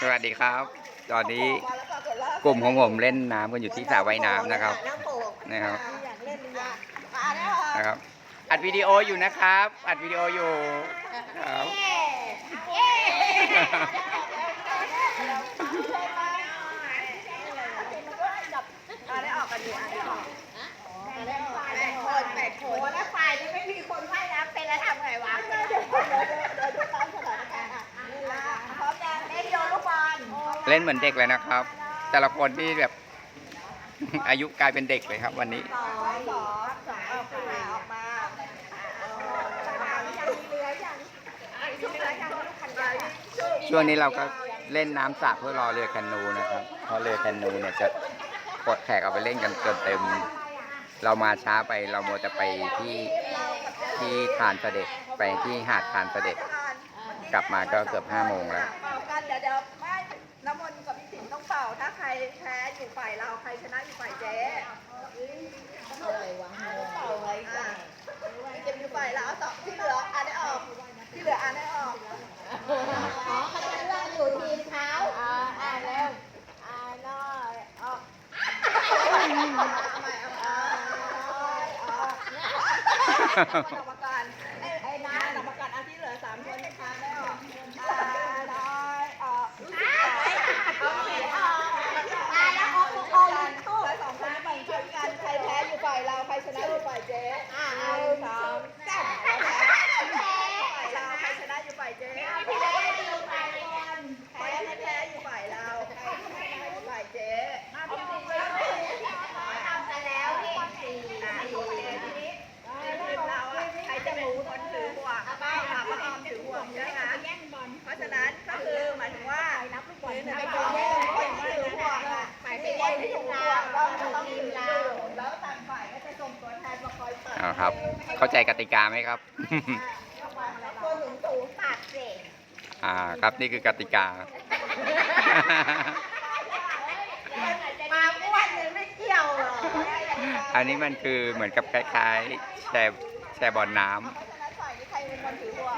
สวัสดีครับ ตอนนี้กลุ่มของผมเล่นน้ำกันอยู่ที่สระว่ายน้ำนะครับนะครับนะครับ อัดวิดีโออยู่นะครับ อัดวิดีโออยู่ครับ ได้ออกกันอยู่ได้ออกได้ออกแปดคนแปดคนแล้วฝ่ายนี้ไม่มีคนว่ายน้ำเป็นแล้วทำไงวะเดี๋ยวเดี๋ยวเดี๋ยวดูตามสถานการณ์อะนี่ละพร้อมยังเล่นโยนลูกบอล เล่นเหมือนเด็กเลยนะครับ แต่ละคนที่แบบ อายุกลายเป็นเด็กเลยครับ วันนี้ สองสองสองออกมาออกมาช่วงนี้เราก็เล่นน้ำสระเพื่อรอเรือแคนูนะครับ เพราะเรือแคนูเนี่ยจะกดแขกเอาไปเล่นกันจนเต็ม เรามาช้าไปเราโมจะไปที่ที่ทานเสด็จไปที่หาดทานเสด็จ กลับมาก็เกือบห้าโมงแล้ว พี่า ถ้าใครแพ้อยู่ฝ่ายเรา ใครชนะอยู่ฝ่ายเจ๊อะไรวะเป่าอะไรกันเก็บอยู่ฝ่ายเราสองที่เหลืออ่านได้ออก ที่เหลืออ่านได้ออก อ๋อเขาจะเลือกอยู่ทีมเขาอ่าอ่านแล้วอ่านน้อยออกเอาใหม่เอาใหม่เอาออกกรรมการไอ้น้ากรรมการอันที่เหลือสามคนนะคะได้ออกอ่าน้อยออกเอาเสียออก อ่านแล้วออกทุกค เอา น กันแล้วสองคนนี้แบ่งช่วยกัน ใครแพ้อยู่ฝ่ายเรา ใครชนะอยู่ฝ่ายเจ๊อ่าหนึ่งสองสามแพ้ฝ่ายเรา ใครชนะอยู่ ฝ่ายเจ๊แพ้อยู่ฝ่ายคนแพ้แพ้อยู่ฝ่ายเราใครชนะอยู่ฝ่ายเจ๊มาพี่สิเจ๊ทำกันแล้วนี่สี่อ่าโอเคทีนี้ทีมเราอะใครจะมูคนถือห่วงป้าค่ะป้าออมถือห่วงใช่ไหมคะเพราะฉะนั้นก็คือหมายถึงว่าถืองคนแย่งคนที่ถือห่วงอะหมายถึงคนที่ถือห่วงก็ต้องถือเราแล้วต่างฝ่ายก็จะส่งตัวแทนมาคอยเปิดเอาครับ เข้าใจกติกาไหมครับ สูงสูงปากเสกอ่าครับนี่คือกติกา มาอ้วนเลยไม่เกี่ยวหรอกอันนี้มันคือเหมือนกับคล้ายๆแชร์แชร์บอลน้เพราะฉะนั้นฝ่ายนี้ใครเป็นคนถือห่ว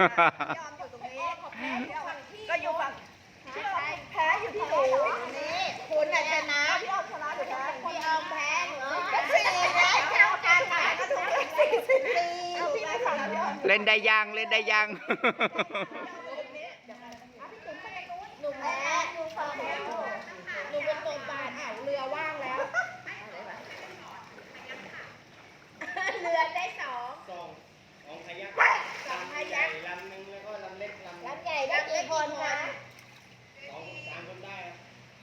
พี่อมอยู่ตรงนี้ก็อยู่ฝั่งพี่ออมแพ้อยู่ที่หนูนี่คุณน่ะชนะพี่ออมชนะอยู่แพ้พี่อมแพ้เหรอก็สี่นะเท่ากันค่ะก็ถูกสี่สี่เล่นได้ยังเล่นได้ยัง หนูแพ้หนูฝั่งหนูหนูเป็นตัวบานอะเรือว่างแล้ว เรือได้สอง สองสองขยัก สองพยัก ลำหนึ่งแล้วก็ลำเล็กลำหนึ่ง ลำใหญ่ได้กี่ คนคะสองสามคนได้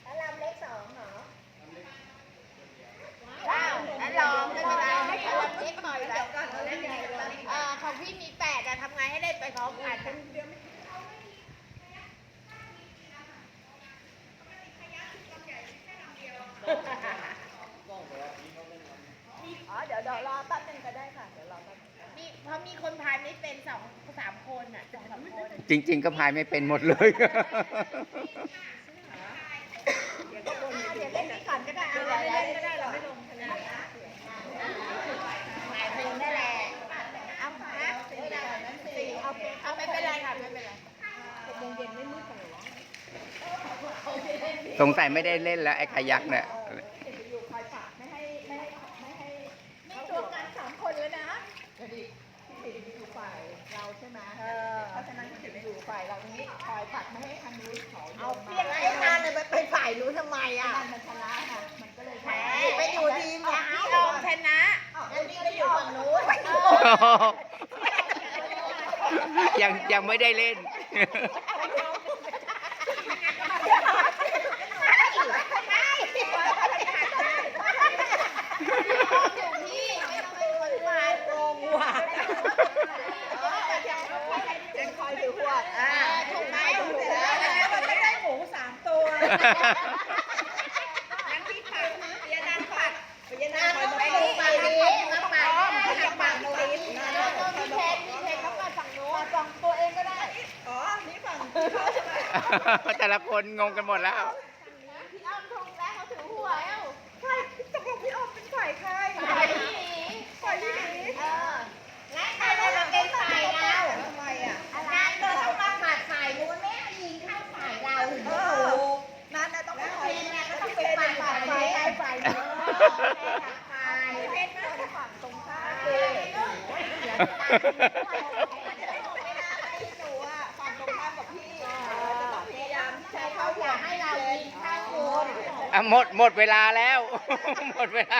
แล้วลำเล็กสองเหรอว้าวงั้นลองไม่เป็นไรให้ลำเล็กหน่อยเดี๋ยวก่อนเล่นยังไงกันเออของพี่มีแปดอะทำไงให้เล่นไปพร้อมกันอ๋อเดี๋ยวเดี๋ยวรอแป๊บนึงก็ได้ค่ะ เดี๋ยวรอแป๊บนึง มีเพราะมีคนพายไม่เป็นสองสามคนอะสองสามคนจริง ๆ ก็พายไม่เป็นหมดเลย เดี๋ยวก็วนอยู่เดี๋ยวเล่นนี้ก่อนก็ได้เอาเดี๋ยวเล่นก็ได้เราไม่ลงคะแนนนะหมายเพลงได้แหละเอานะสี่นั้นสี่เอาไปเอาไม่เป็นไรค่ะไม่เป็นไรโมงเย็นไม่มืดเลยวะสงสัยไม่ได้เล่นแล้วไอ้คายักเนี่ย นะพี่ติดอยู่ฝ่ายเราใช่ไหมเพราะฉะนั้นพี่ติดอยู่ฝ่ายเราตรงนี้คอยผลักไม่ให้ทางนู้นเขาเอาเพี้ยนไอ้นานเลยไปฝ่ายนู้นทำไมอะมันชนะค่ะมันก็เลยแพ้ไปอยู่ทีมอะพี่ออมชนะงั้นพี่ก็อยู่ฝั่งนู้นยังยังไม่ได้เล่น ดอ่าถูกไหมถูกแล้วแล้วมันไม่ได้หมูสามตัวงั้นพี่ผัดพยานาผักพยานาผัดไปนี้ไปนี้น้ำมันน้ำมันโนริสพี่เพชรพี่เพชรต้องมาฝั่งโน้นฝั่งตัวเองก็ได้ อ๋อ นี่ฝั่งแต่ละคนงงกันหมดแล้วพี่อ้อมถูกแล้วเขาถือหวยเอ้าใช่ตกลงพี่อ้อมเป็นฝ่ายใคร หมดหมดเวลาแล้ว หมดเวลา